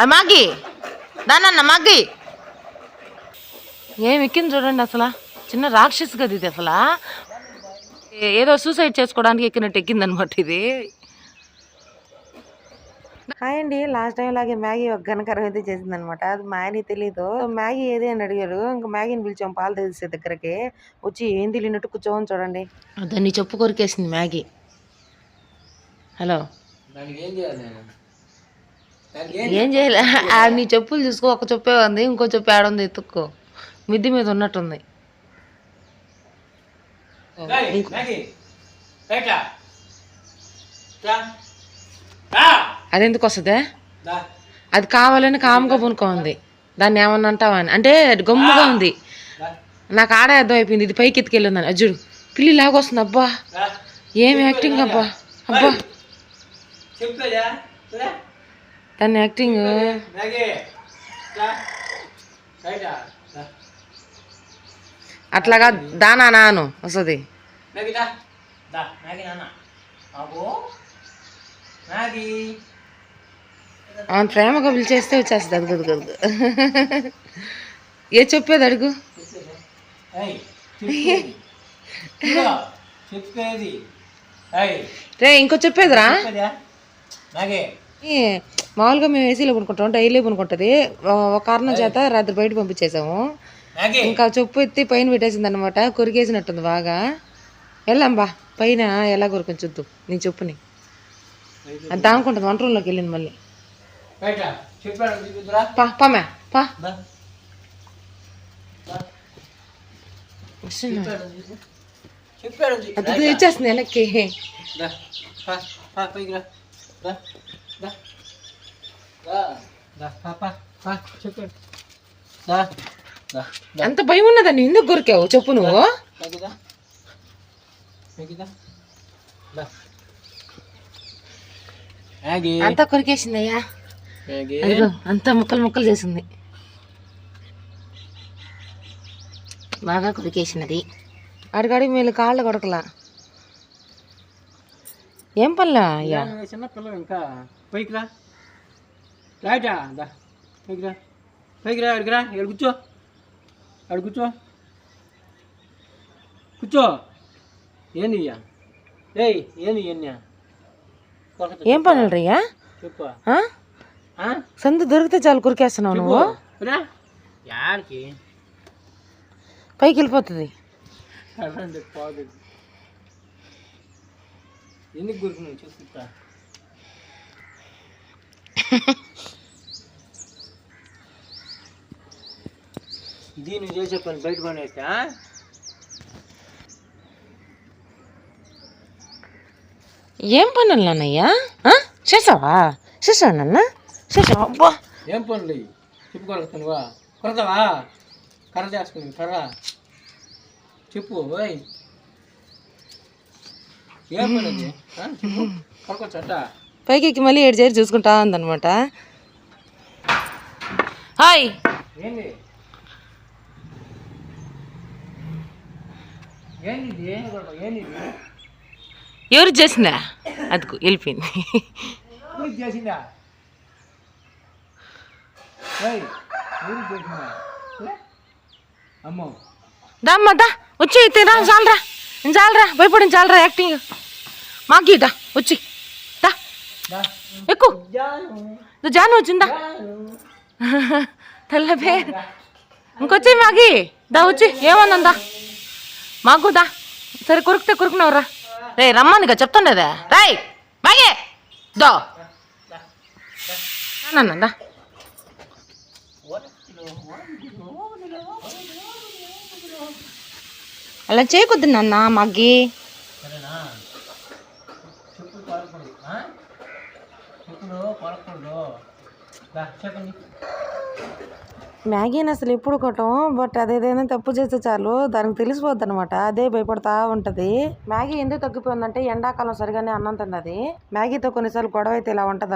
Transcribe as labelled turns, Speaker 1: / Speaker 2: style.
Speaker 1: అది మాగి. దానన్న మాగి. ఏం ఎక్కింది చూడండి అసలు? చిన్న రాక్షసి కదా ఇది అసలు? ఏ- ఏదో సూసైడ్ చేసుకోవడానికి ఎక్కినట్టు ఎక్కిందనమాట ఇది. హాయ్ అండి లాస్ట్ టైం లాగే మ్యాగీ ఒక ఘనకరం అయితే చేసింది అనమాట అది మా ఆయన తెలీదు. మ్యాగీ ఏది అని అడిగారు. ఇంకా మ్యాగీని పిలిచాం పాలు తెలిసే దగ్గరకి. వచ్చి ఏం తెలియనట్టు కూర్చోమని చూడండి. దాన్ని చెప్పు కొరికేసింది మ్యాగీ. హలో.
Speaker 2: దానికి ఏం చేయాలి
Speaker 1: ఏం చేయలే ఆ నీ చెప్పులు చూసుకో ఒక చెప్పే ఉంది ఇంకో చెప్పు ఆడుంది ఎత్తుక్కో మిద్ది మీద ఉన్నట్టుంది. అది ఎందుకు వస్తుంది. అది కావాలని కామ్గా పునుకోంది దాన్ని ఏమన్నా అంటావా అని అంటే గమ్ముగా ఉంది. నాకు ఆడే అర్థం అయిపోయింది ఇది పైకి ఎత్తుకెళ్ళిందని అజ్జుడు పిల్లి లాగొస్తుంది అబ్బా. ఏం యాక్టింగ్ అబ్బా అబ్బా దాని యాక్టింగ్. అట్లాగా దానా నాను వస్తుంది. అవును ప్రేమగా పిలిచేస్తే వచ్చేస్తుంది అదుగు అదుగు అదుగు ఏ చెప్పేది అడుగు? రే ఇంకో చెప్పేదిరా. మామూలుగా మేము ఏసీలో పనుకుంటాం డైలీ పనుకుంటుంది ఒక కారణం చేత రాత్రి బయట పంపించేసాము ఇంకా చెప్పు ఎత్తి పైన పెట్టేసింది అనమాట కొరికేసినట్టుంది బాగా. వెళ్ళాం బా పైన ఎలా కొరుకొని చూద్దు నీ చెప్పుని. అది దానుకుంటుంది వంట రూమ్లోకి వెళ్ళింది మళ్ళీ. పా పామే. అది ఇచ్చేస్తుంది వెనక్కి. అంత భయం ఉన్నదాన్ని ఎందుకు కొరికావు? చెప్పు నువ్వు. అంతా కొరికేసిందయ్యా. అంతా ముక్కలు ముక్కలు చేసింది. బాగా కొరికేసినది. అడిగడి మీరు కాళ్ళు కొడకలా. ఏం పనిలా అయ్యా?
Speaker 2: చిన్న పిల్లలు ఇంకా. పైకి రా రాయటా దా. పైకి రా పైకి రా అడిగిరా ఇక్కడ కూర్చో. అక్కడ కూర్చో. కూర్చో. ఏంది ఇయ్య? ఏయ్ ఏంది కొరకతా
Speaker 1: ఏం పనులు రయ్యా
Speaker 2: చెప్పు?
Speaker 1: సందు దొరికితే చాలు కొరికేస్తున్నావు నువ్వు?
Speaker 2: రా. యాడికి?
Speaker 1: పైకి వెళ్ళిపోతుంది
Speaker 2: ఎందుకు గురుకున్నావు ఇది నువ్వు చేసే పని బయట పని అయితే
Speaker 1: ఏం పనులు నాన్నయ్యా? ఆ? చేసావా? చేసావా నాన్న? చేసావా? అబ్బా!
Speaker 2: ఏం పనులు? చెప్పుకోగలుగుతానువా కొరతావా కర్ర చేసుకుని కర్ర. చెప్పు ఓయ్. ఏం పని? చెప్పు. కొరకొచ్చట
Speaker 1: పైకి ఎక్కి మళ్ళీ ఏడు చేరి చూసుకుంటా ఉందన్నమాట. హాయ్.
Speaker 2: ఏంది ఏంది ఇది? ఏంది ఇది?
Speaker 1: ఎవరు చేసిందా అదికు వెళ్ళిపోయింది.
Speaker 2: చేసిందా? అమ్మో.
Speaker 1: దామ్మా దా. వచ్చి అయితే రా చాలరా చాలరా భయపడిన చాలరా యాక్టింగ్. మాకి దా వచ్చి. దా.
Speaker 2: దా.
Speaker 1: ఎక్కు.
Speaker 2: జాను,
Speaker 1: వచ్చిందా
Speaker 2: జాను.
Speaker 1: తెల్ల పేరు ఇంకొచ్చి మాకి. దా వచ్చి ఏమన్నందా మాకు దా. సరే కొరికితే కొరుకున్నావురా రే రమ్మనిగా చెప్తుండేదా. రాయ్ బాగే. దో. దా. అలా చేయకొద్దు నాన్న మాకి.
Speaker 2: సరేనా చెప్పులు కొరకూడదు చెప్పండి
Speaker 1: మ్యాగీని అసలు ఎప్పుడు కొట్టం బట్ అదేదైనా తప్పు చేస్తే చాలు. దానికి తెలిసిపోద్ది అనమాట అదే భయపడతా ఉంటది. మ్యాగీ ఎందుకు తగ్గిపోయిందంటే ఎండాకాలం సరిగానే అన్నం తిన్నది. మ్యాగీతో కొన్నిసార్లు గొడవ అయితే ఇలా ఉంటది